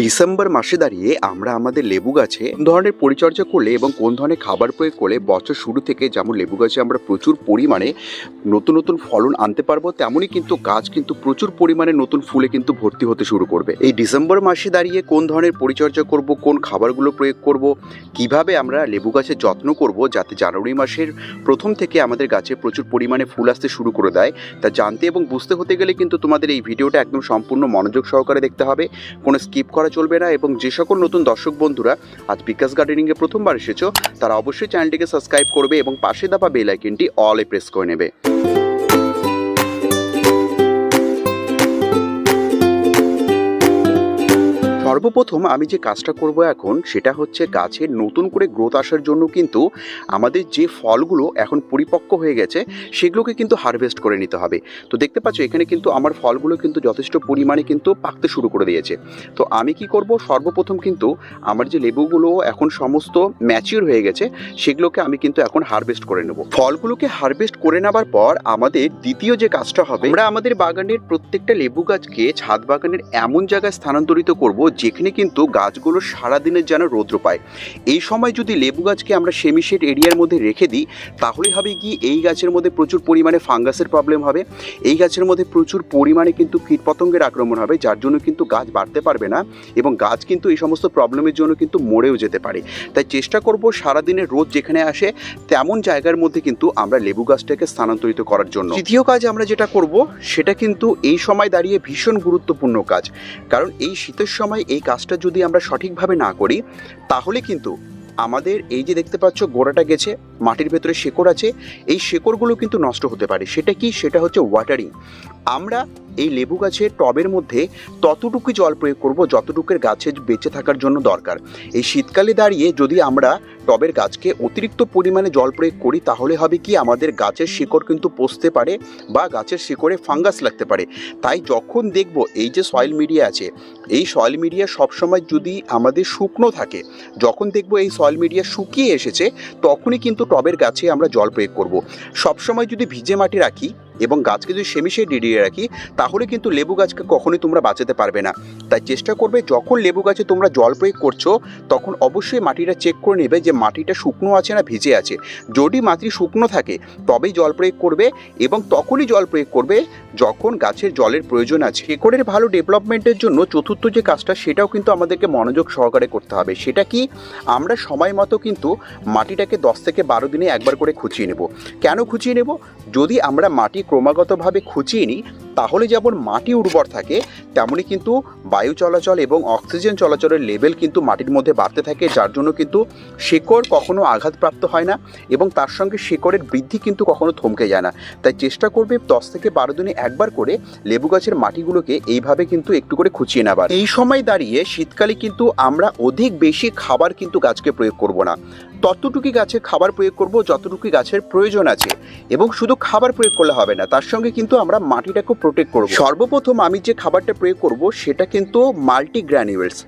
December মাসে দাঁড়িয়ে আমরা আমাদের লেবু গাছে ধরনের পরিচর্যা করলে এবং কোন ধরনের খাবার প্রয়োগ করলে বছর শুরু থেকে যেমন লেবু গাছে আমরা প্রচুর পরিমাণে নতুন নতুন ফলন আনতে পারব, তেমনই কিন্তু গাছ কিন্তু প্রচুর পরিমাণে নতুন ফুলে কিন্তু ভর্তি হতে শুরু করবে। এই ডিসেম্বর মাসে দাঁড়িয়ে কোন ধরনের পরিচর্যা করব, কোন খাবারগুলো প্রয়োগ করব, কীভাবে আমরা লেবু গাছের যত্ন করব যাতে জানুয়ারি মাসের প্রথম থেকে আমাদের গাছে প্রচুর পরিমাণে ফুল আসতে শুরু করে দেয়, তা জানতে এবং বুঝতে হতে গেলে কিন্তু তোমাদের এই ভিডিওটা একদম সম্পূর্ণ মনোযোগ সহকারে দেখতে হবে। কোনো স্কিপ করা চলবে না এবং যে সকল নতুন দর্শক বন্ধুরা আজ বিকাশ গার্ডেনিংয়ে প্রথমবার এসেছ, তারা অবশ্যই চ্যানেলটিকে সাবস্ক্রাইব করবে এবং পাশে দাপা বেল আইকনটি অলে প্রেস করে নেবে। সর্বপ্রথম আমি যে কাজটা করব এখন, সেটা হচ্ছে গাছের নতুন করে গ্রোথ আসার জন্য কিন্তু আমাদের যে ফলগুলো এখন পরিপক্ক হয়ে গেছে, সেগুলোকে কিন্তু হারভেস্ট করে নিতে হবে। তো দেখতে পাচ্ছ, এখানে কিন্তু আমার ফলগুলো কিন্তু যথেষ্ট পরিমাণে কিন্তু পাকতে শুরু করে দিয়েছে। তো আমি কি করব? সর্বপ্রথম কিন্তু আমার যে লেবুগুলো এখন সমস্ত ম্যাচিওর হয়ে গেছে, সেগুলোকে আমি কিন্তু এখন হারভেস্ট করে নেব। ফলগুলোকে হারভেস্ট করে নেবার পর আমাদের দ্বিতীয় যে কাজটা হবে, আমরা আমাদের বাগানের প্রত্যেকটা লেবু গাছকে ছাদ বাগানের এমন জায়গায় স্থানান্তরিত করব যেখানে কিন্তু গাছগুলো সারাদিনের যেন রৌদ্র পায়। এই সময় যদি লেবু গাছকে আমরা সেমিশেড এরিয়ার মধ্যে রেখে দিই, তাহলে হবে কি, এই গাছের মধ্যে প্রচুর পরিমাণে ফাঙ্গাসের প্রবলেম হবে। এই গাছের মধ্যে প্রচুর পরিমাণে কিন্তু কীটপতঙ্গের আক্রমণ হবে, যার জন্য কিন্তু গাছ বাড়তে পারবে না এবং গাছ কিন্তু এই সমস্ত প্রবলেমের জন্য কিন্তু মরেও যেতে পারে। তাই চেষ্টা করব সারাদিনের রোদ যেখানে আসে, তেমন জায়গার মধ্যে কিন্তু আমরা লেবু গাছটাকে স্থানান্তরিত করার জন্য। তৃতীয় কাজ আমরা যেটা করব, সেটা কিন্তু এই সময় দাঁড়িয়ে ভীষণ গুরুত্বপূর্ণ কাজ। কারণ এই শীতের সময় এই কাজটা যদি আমরা সঠিকভাবে না করি, তাহলে কিন্তু আমাদের এই যে দেখতে পাচ্ছ গোড়াটা গেছে, মাটির ভেতরে শেকড় আছে, এই শেকড়গুলো কিন্তু নষ্ট হতে পারে। সেটা কি? সেটা হচ্ছে ওয়াটারিং আমরা এই লেবু গাছের টবের মধ্যে ততটুকুই জল প্রয়োগ করব যতটুকুর গাছের বেঁচে থাকার জন্য দরকার। এই শীতকালে দাঁড়িয়ে যদি আমরা টবের গাছকে অতিরিক্ত পরিমাণে জল প্রয়োগ করি, তাহলে হবে কি আমাদের গাছের শিকড় কিন্তু পচতে পারে বা গাছের শিকড়ে ফাঙ্গাস লাগতে পারে। তাই যখন দেখব এই যে সয়েল মিডিয়া আছে, এই সয়েল মিডিয়া সবসময় যদি আমাদের শুকনো থাকে, যখন দেখব এই সয়েল মিডিয়া শুকিয়ে এসেছে, তখনই কিন্তু টবের গাছে আমরা জল প্রয়োগ করব। সবসময় যদি ভিজে মাটি রাখি এবং গাছকে যদি সেমিশে ডিডিয়ে রাখি, তাহলে কিন্তু লেবু গাছকে কখনোই তোমরা বাঁচাতে পারবে না। তাই চেষ্টা করবে যখন লেবু গাছে তোমরা জল প্রয়োগ করছ, তখন অবশ্যই মাটিটা চেক করে নেবে যে মাটিটা শুকনো আছে না ভিজে আছে। যদি মাটি শুকনো থাকে, তবেই জল প্রয়োগ করবে এবং তখনই জল প্রয়োগ করবে যখন গাছের জলের প্রয়োজন আছে। শেকড়ের ভালো ডেভেলপমেন্টের জন্য চতুর্থ যে কাজটা, সেটাও কিন্তু আমাদেরকে মনোযোগ সহকারে করতে হবে। সেটা কি? আমরা সময় মতো কিন্তু মাটিটাকে দশ থেকে বারো দিনে একবার করে খুঁচিয়ে নেব। কেন খুঁচিয়ে নেব? যদি আমরা মাটি ক্রমাগতভাবে খুঁচিয়ে নিই, তাহলে যেমন মাটি উর্বর থাকে তেমনই কিন্তু বায়ু চলাচল এবং অক্সিজেন চলাচলের লেভেল কিন্তু মাটির মধ্যে বাড়তে থাকে, যার জন্য কিন্তু শেকড় কখনো আঘাতপ্রাপ্ত হয় না এবং তার সঙ্গে শেকড়ের বৃদ্ধি কিন্তু কখনো থমকে যায় না। তাই চেষ্টা করবে দশ থেকে বারো দিনে একবার করে লেবু গাছের মাটিগুলোকে এইভাবে কিন্তু একটু করে খুঁচিয়ে নেবার। এই সময় দাঁড়িয়ে শীতকালে কিন্তু আমরা অধিক বেশি খাবার কিন্তু গাছকে প্রয়োগ করব না। ততটুকুই গাছে খাবার প্রয়োগ করব যতটুকুই গাছের প্রয়োজন আছে এবং শুধু খাবার প্রয়োগ করলে হবে না, তার সঙ্গে কিন্তু আমরা মাটিটাকেও প্রোটেক্ট করব। সর্বপ্রথম আমি যে খাবারটা প্রয়োগ করব সেটা কিন্তু মাল্টি গ্র্যানিউলস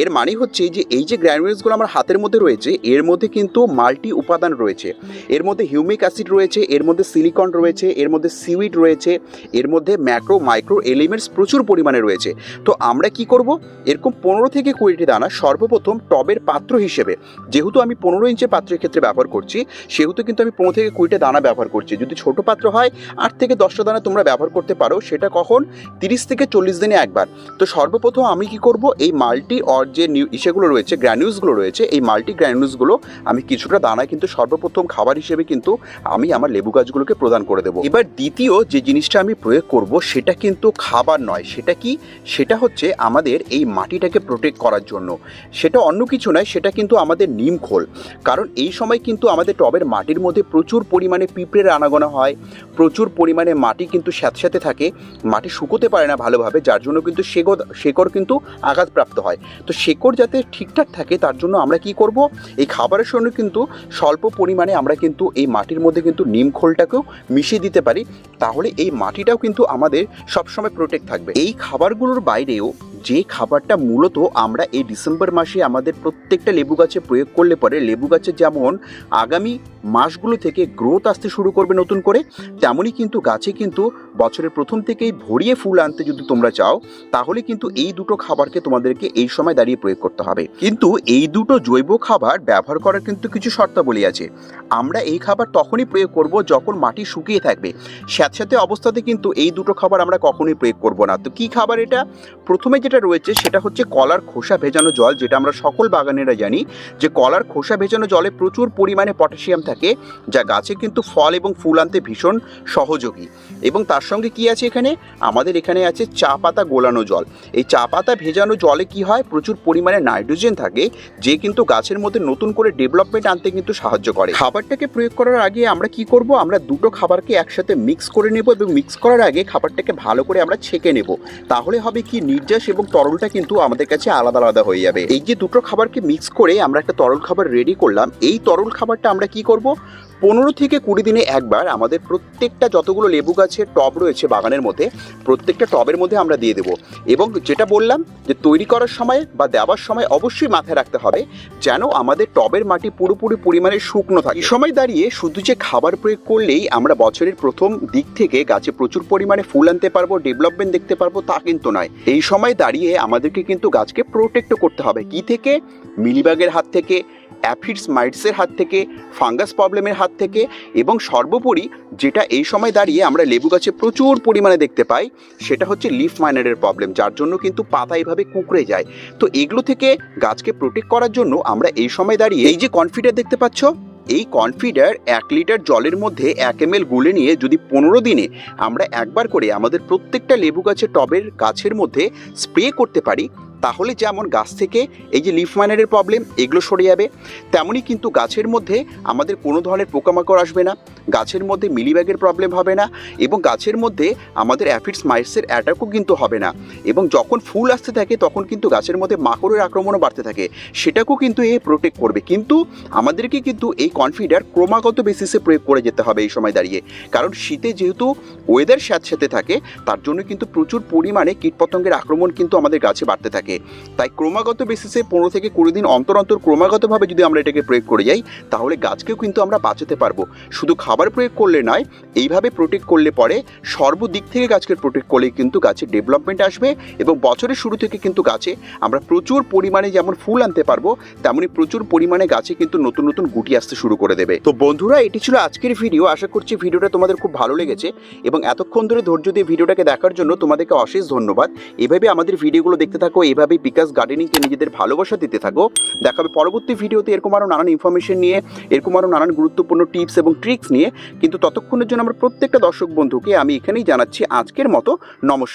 এর মানে হচ্ছে যে এই যে গ্র্যানিউলসগুলো আমার হাতের মধ্যে রয়েছে, এর মধ্যে কিন্তু মাল্টি উপাদান রয়েছে। এর মধ্যে হিউমিক অ্যাসিড রয়েছে, এর মধ্যে সিলিকন রয়েছে, এর মধ্যে সিউইড রয়েছে, এর মধ্যে ম্যাক্রো মাইক্রো এলিমেন্টস প্রচুর পরিমাণে রয়েছে। তো আমরা কি করব? এরকম পনেরো থেকে কুড়িটি দানা সর্বপ্রথম টবের পাত্র হিসেবে, যেহেতু আমি পনেরো ইঞ্চের পাত্রের ক্ষেত্রে ব্যবহার করছি, সেহেতু কিন্তু আমি পনেরো থেকে কুড়িটা দানা ব্যবহার করছি। যদি ছোট পাত্র হয়, আট থেকে দশটা দানা তোমরা ব্যবহার করতে পারো, সেটা কখন? তিরিশ থেকে চল্লিশ দিনে একবার। তো সর্বপ্রথম আমি কি করব? এই মাল্টি অর যে ইসেগুলো রয়েছে গ্র্যানিউসগুলো রয়েছে, এই মাল্টি গ্র্যানিউসগুলো আমি কিছুটা দানা কিন্তু সর্বপ্রথম খাবার হিসেবে কিন্তু আমি আমার লেবু গাছগুলোকে প্রদান করে দেবো। এবার দ্বিতীয় যে জিনিসটা আমি প্রয়োগ করব, সেটা কিন্তু খাবার নয়। সেটা কি? সেটা হচ্ছে আমাদের এই মাটিটাকে প্রোটেক্ট করার জন্য। সেটা অন্য কিছু নয়, সেটা কিন্তু আমাদের নিম খোল। কারণ এই সময় কিন্তু আমাদের টবের মাটির মধ্যে প্রচুর পরিমাণে পিঁপড়ের আনাগোনা হয়, প্রচুর পরিমাণে মাটি কিন্তু স্যাঁতস্যাঁতে থাকে, মাটি শুকোতে পারে না ভালোভাবে, যার জন্য কিন্তু শেকড় শেকড় কিন্তু আঘাতপ্রাপ্ত হয়। তো শেকড় যাতে ঠিকঠাক থাকে, তার জন্য আমরা কি করব? এই খাবারের সঙ্গে কিন্তু স্বল্প পরিমাণে আমরা কিন্তু এই মাটির মধ্যে কিন্তু নিম খোলটাকেও মিশিয়ে দিতে পারি। তাহলে এই মাটিটাও কিন্তু আমাদের সবসময় প্রোটেক্ট থাকবে। এই খাবারগুলোর বাইরেও যে খাবারটা মূলত আমরা এই ডিসেম্বর মাসে আমাদের প্রত্যেকটা লেবু গাছে প্রয়োগ করলে পরে, লেবু গাছে যেমন আগামী মাসগুলো থেকে গ্রোথ আসতে শুরু করবে নতুন করে, তেমনই কিন্তু গাছে কিন্তু বছরের প্রথম থেকেই ভরিয়ে ফুল আনতে যদি তোমরা চাও, তাহলে কিন্তু এই দুটো খাবারকে তোমাদেরকে এই সময় দাঁড়িয়ে প্রয়োগ করতে হবে। কিন্তু এই দুটো জৈব খাবার ব্যবহার করার কিন্তু কিছু শর্তাবলী আছে। আমরা এই খাবার তখনই প্রয়োগ করব যখন মাটি শুকিয়ে থাকবে। স্যাঁতস্যাঁতে অবস্থাতে কিন্তু এই দুটো খাবার আমরা কখনোই প্রয়োগ করব না। তো কি খাবার এটা? প্রথমে যেটা রয়েছে সেটা হচ্ছে কলার খোসা ভেজানো জল, যেটা আমরা সকল বাগানেরা জানি যে কলার খোসা ভেজানো জলে প্রচুর পরিমাণে পটাশিয়াম থাকে, যা গাছে কিন্তু ফল এবং ফুল আনতে ভীষণ সহযোগী। এবং তার সঙ্গে কি আছে এখানে? আমাদের এখানে আছে চা পাতা গোলানো জল। এই চা পাতা ভেজানো জলে কি হয়? প্রচুর পরিমাণে নাইট্রোজেন থাকে, যে কিন্তু গাছের মধ্যে নতুন করে ডেভেলপমেন্ট আনতে কিন্তু সাহায্য করে। খাবারটাকে প্রয়োগ করার আগে আমরা কি করব? আমরা দুটো খাবারকে একসাথে মিক্স করে নেব এবং মিক্স করার আগে খাবারটাকে ভালো করে আমরা ছেঁকে নেব। তাহলে হবে কি? নির্যাস এবং তরলটা কিন্তু আমাদের কাছে আলাদা আলাদা হয়ে যাবে। এই যে দুটো খাবারকে মিক্স করে আমরা একটা তরল খাবার রেডি করলাম, এই তরল খাবারটা আমরা কি করব? পনেরো থেকে কুড়ি দিনে একবার আমাদের প্রত্যেকটা যতগুলো লেবু গাছের টব রয়েছে বাগানের মধ্যে, প্রত্যেকটা টবের মধ্যে আমরা দিয়ে দেবো। এবং যেটা বললাম যে তৈরি করার সময় বা দেওয়ার সময় অবশ্যই মাথায় রাখতে হবে যেন আমাদের টবের মাটি পুরোপুরি পরিমাণে শুকনো থাকে। সময় দাঁড়িয়ে শুধু যে খাবার প্রয়োগ করলেই আমরা বছরের প্রথম দিক থেকে গাছে প্রচুর পরিমাণে ফুল আনতে পারব, ডেভেলপমেন্ট দেখতে পারব, তা কিন্তু নয়। এই সময় দাঁড়িয়ে আমাদেরকে কিন্তু গাছকে প্রোটেক্টও করতে হবে। কি থেকে? মিলিবাগের হাত থেকে অ্যাফিডস মাইটসের হাত থেকে ফাঙ্গাস প্রবলেমের হাত থেকে এবং সর্বোপরি যেটা এই সময় দাঁড়িয়ে আমরা লেবু গাছে প্রচুর পরিমাণে দেখতে পাই, সেটা হচ্ছে লিফ মাইনারের প্রবলেম যার জন্য কিন্তু পাতা এভাবে কুঁকড়ে যায়। তো এগুলো থেকে গাছকে প্রোটেক্ট করার জন্য আমরা এই সময় দাঁড়িয়ে এই যে কনফিডার দেখতে পাচ্ছ, এই কনফিডার এক লিটার জলের মধ্যে এক এম গুলে নিয়ে যদি পনেরো দিনে আমরা একবার করে আমাদের প্রত্যেকটা লেবু গাছের টবের গাছের মধ্যে স্প্রে করতে পারি তাহলে যেমন গাছ থেকে এই যে লিফ মাইনারের প্রবলেম এগুলো সরে যাবে, তেমনই কিন্তু গাছের মধ্যে আমাদের কোনো ধরনের পোকামাকড় আসবে না, গাছের মধ্যে মিলিব্যাগের প্রবলেম হবে না এবং গাছের মধ্যে আমাদের অ্যাফিডস মাইটসের অ্যাটাকও কিন্তু হবে না এবং যখন ফুল আসতে থাকে তখন কিন্তু গাছের মধ্যে মাকড়ের আক্রমণও বাড়তে থাকে, সেটাকেও কিন্তু এ প্রোটেক্ট করবে। কিন্তু আমাদেরকে কিন্তু এই কনফিডার ক্রমাগত বেসিসে প্রয়োগ করে যেতে হবে এই সময় দাঁড়িয়ে। কারণ শীতে যেহেতু ওয়েদার স্যাঁতস্যাঁতে থাকে, তার জন্য কিন্তু প্রচুর পরিমাণে কীটপতঙ্গের আক্রমণ কিন্তু আমাদের গাছে বাড়তে থাকে। তাই ক্রমাগত বেসিসে পনেরো থেকে কুড়ি দিন অন্তর অন্তর ক্রমাগতভাবে যদি আমরা এটাকে প্রয়োগ করে যাই, তাহলে গাছকেও কিন্তু আমরা বাঁচাতে পারব। শুধু খাবার প্রয়োগ করলে নয়, এইভাবে প্রোটেক্ট করলে পরে সর্বদিক থেকে গাছকে প্রোটেক্ট করলে কিন্তু গাছের ডেভেলপমেন্ট আসবে এবং বছরের শুরু থেকে কিন্তু গাছে আমরা প্রচুর পরিমাণে যেমন ফুল আনতে পারব তেমনই প্রচুর পরিমাণে গাছে কিন্তু নতুন নতুন গুটি আসতে শুরু করে দেবে। তো বন্ধুরা, এটি ছিল আজকের ভিডিও আশা করছি ভিডিওটা তোমাদের খুব ভালো লেগেছে এবং এতক্ষণ ধরে ধৈর্য দিয়ে ভিডিওটাকে দেখার জন্য তোমাদেরকে অশেষ ধন্যবাদ। এভাবে আমাদের ভিডিওগুলো দেখতে থাকো এভাবে বিকাশ গার্ডেনিংকে নিজেদের ভালোবাসা দিতে থাকো, দেখাবে পরবর্তী ভিডিওতে এরকম আরও নানান ইনফরমেশন নিয়ে, এরকম আরও নানান গুরুত্বপূর্ণ টিপস এবং ট্রিক্স নিয়ে। কিন্তু ততক্ষণের জন্য আমার প্রত্যেকটা দর্শক বন্ধুকে আমি এখানেই জানাচ্ছি আজকের মতো, নমস্কার।